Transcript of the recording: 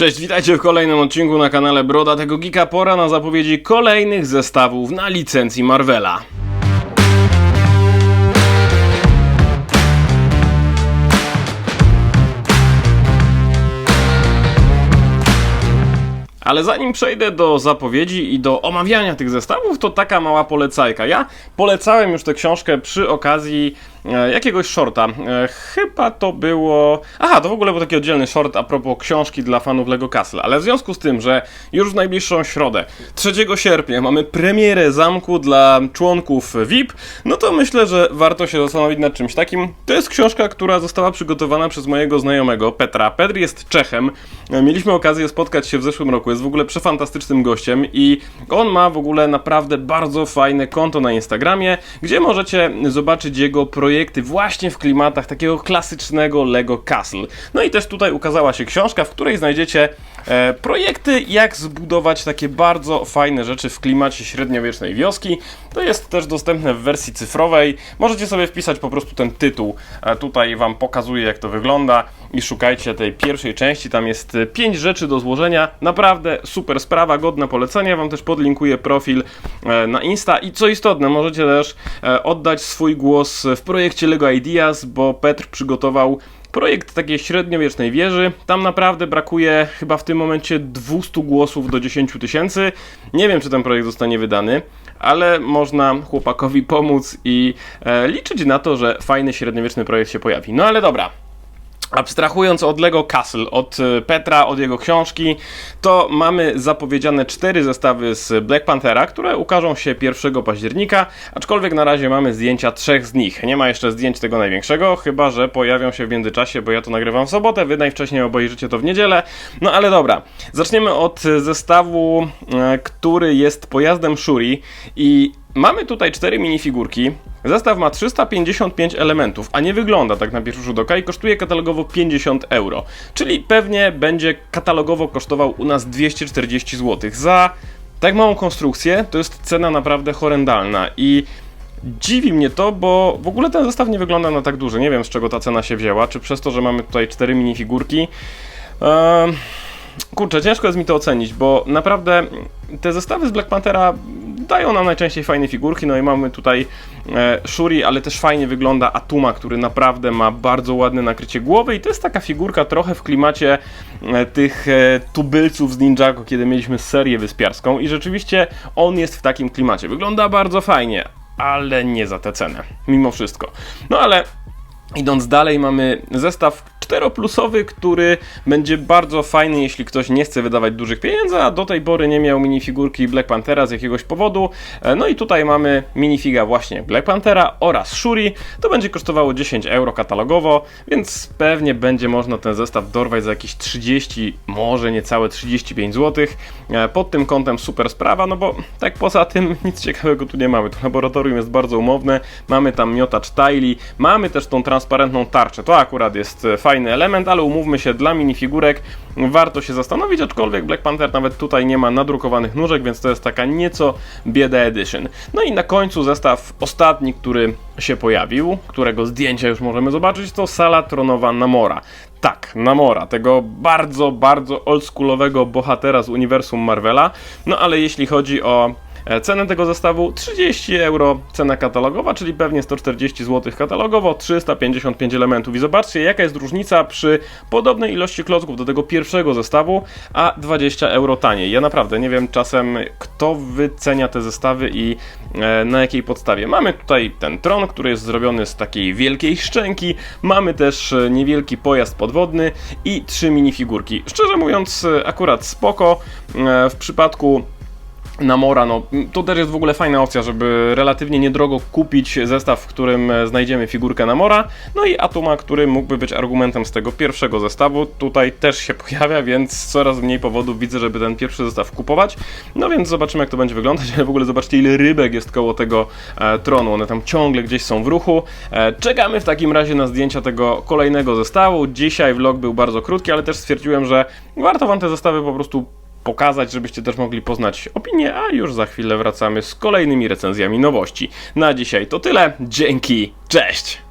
Cześć, witajcie w kolejnym odcinku na kanale Broda tego Geeka. Pora na zapowiedzi kolejnych zestawów na licencji Marvela. Ale zanim przejdę do zapowiedzi i do omawiania tych zestawów, to taka mała polecajka. Ja polecałem już tę książkę przy okazji jakiegoś shorta. E, chyba to było. Aha, to w ogóle był taki oddzielny short a propos książki dla fanów Lego Castle. Ale w związku z tym, że już w najbliższą środę, 3 sierpnia, mamy premierę zamku dla członków VIP, no to myślę, że warto się zastanowić nad czymś takim. To jest książka, która została przygotowana przez mojego znajomego Petra. Petr jest Czechem. E, Mieliśmy okazję spotkać się w zeszłym roku. Jest w ogóle przefantastycznym gościem i on ma w ogóle naprawdę bardzo fajne konto na Instagramie, gdzie możecie zobaczyć jego projekty właśnie w klimatach takiego klasycznego Lego Castle. No i też tutaj ukazała się książka, w której znajdziecie e, projekty, jak zbudować takie bardzo fajne rzeczy w klimacie średniowiecznej wioski. To jest też dostępne w wersji cyfrowej. Możecie sobie wpisać po prostu ten tytuł. E, tutaj Wam pokazuję, jak to wygląda i szukajcie tej pierwszej części. Tam jest 5 rzeczy do złożenia. Naprawdę super sprawa, godna polecenia. Wam też podlinkuję profil e, na Insta. I co istotne, możecie też e, oddać swój głos w projekcie Lego Ideas, bo Petr przygotował projekt takiej średniowiecznej wieży. Tam naprawdę brakuje chyba w tym momencie 200 głosów do 10 tysięcy. Nie wiem, czy ten projekt zostanie wydany, ale można chłopakowi pomóc i e, liczyć na to, że fajny średniowieczny projekt się pojawi. No ale dobra. Abstrahując od Lego Castle, od e, Petra, od jego książki, to mamy zapowiedziane cztery zestawy z Black Panthera, które ukażą się 1 października, aczkolwiek na razie mamy zdjęcia trzech z nich. Nie ma jeszcze zdjęć tego największego, chyba że pojawią się w międzyczasie, bo ja to nagrywam w sobotę, wy najwcześniej obejrzycie to w niedzielę. No ale dobra, zaczniemy od zestawu, e, który jest pojazdem Shuri i mamy tutaj cztery minifigurki. Zestaw ma 355 elementów, a nie wygląda tak na pierwszy rzut oka i kosztuje katalogowo 50 euro. Czyli pewnie będzie katalogowo kosztował u nas 240 zł. Za tak małą konstrukcję to jest cena naprawdę horrendalna i dziwi mnie to, bo w ogóle ten zestaw nie wygląda na tak duży. Nie wiem z czego ta cena się wzięła, czy przez to, że mamy tutaj cztery minifigurki. Eee, kurczę, ciężko jest mi to ocenić, bo naprawdę te zestawy z Black Panthera dają nam najczęściej fajne figurki, no i mamy tutaj e, Shuri, ale też fajnie wygląda Atuma, który naprawdę ma bardzo ładne nakrycie głowy i to jest taka figurka trochę w klimacie e, tych e, tubylców z Ninjago, kiedy mieliśmy serię wyspiarską i rzeczywiście on jest w takim klimacie. Wygląda bardzo fajnie, ale nie za tę cenę, mimo wszystko. No ale Idąc dalej, mamy zestaw 4-plusowy, który będzie bardzo fajny, jeśli ktoś nie chce wydawać dużych pieniędzy, a do tej pory nie miał minifigurki Black Panthera z jakiegoś powodu. E, No i tutaj mamy minifiga właśnie Black Panthera oraz Shuri. To będzie kosztowało 10 euro katalogowo, więc pewnie będzie można ten zestaw dorwać za jakieś 30, może niecałe 35 zł. E, Pod tym kątem super sprawa, no bo tak poza tym nic ciekawego tu nie mamy. To laboratorium jest bardzo umowne, mamy tam miotacz tajli, mamy też tą transparentną tarczę. To akurat jest e, element, ale umówmy się, dla minifigurek warto się zastanowić, aczkolwiek Black Panther nawet tutaj nie ma nadrukowanych nóżek, więc to jest taka nieco bieda edition. No i na końcu zestaw ostatni, który się pojawił, którego zdjęcia już możemy zobaczyć, to sala tronowa Namora. Tak, Namora, tego bardzo, bardzo oldschoolowego bohatera z uniwersum Marvela. No ale jeśli chodzi o Cenę tego zestawu 30 euro, cena katalogowa, czyli pewnie 140 zł katalogowo, 355 elementów. I zobaczcie, jaka jest różnica przy podobnej ilości klocków do tego pierwszego zestawu, a 20 euro taniej. Ja naprawdę nie wiem czasem, kto wycenia te zestawy i e, na jakiej podstawie. Mamy tutaj ten tron, który jest zrobiony z takiej wielkiej szczęki, mamy też e, niewielki pojazd podwodny i trzy minifigurki. Szczerze mówiąc, e, akurat spoko. E, w przypadku Namora, no to też jest w ogóle fajna opcja, żeby relatywnie niedrogo kupić zestaw, w którym e, znajdziemy figurkę Namora, no i Atuma, który mógłby być argumentem z tego pierwszego zestawu, tutaj też się pojawia, więc coraz mniej powodów widzę, żeby ten pierwszy zestaw kupować, no więc zobaczymy jak to będzie wyglądać, ale w ogóle zobaczcie ile rybek jest koło tego e, tronu, one tam ciągle gdzieś są w ruchu, e, czekamy w takim razie na zdjęcia tego kolejnego zestawu, dzisiaj vlog był bardzo krótki, ale też stwierdziłem, że warto wam te zestawy po prostu pokazać, żebyście też mogli poznać opinię, a już za chwilę wracamy z kolejnymi recenzjami nowości. Na dzisiaj to tyle. Dzięki, cześć!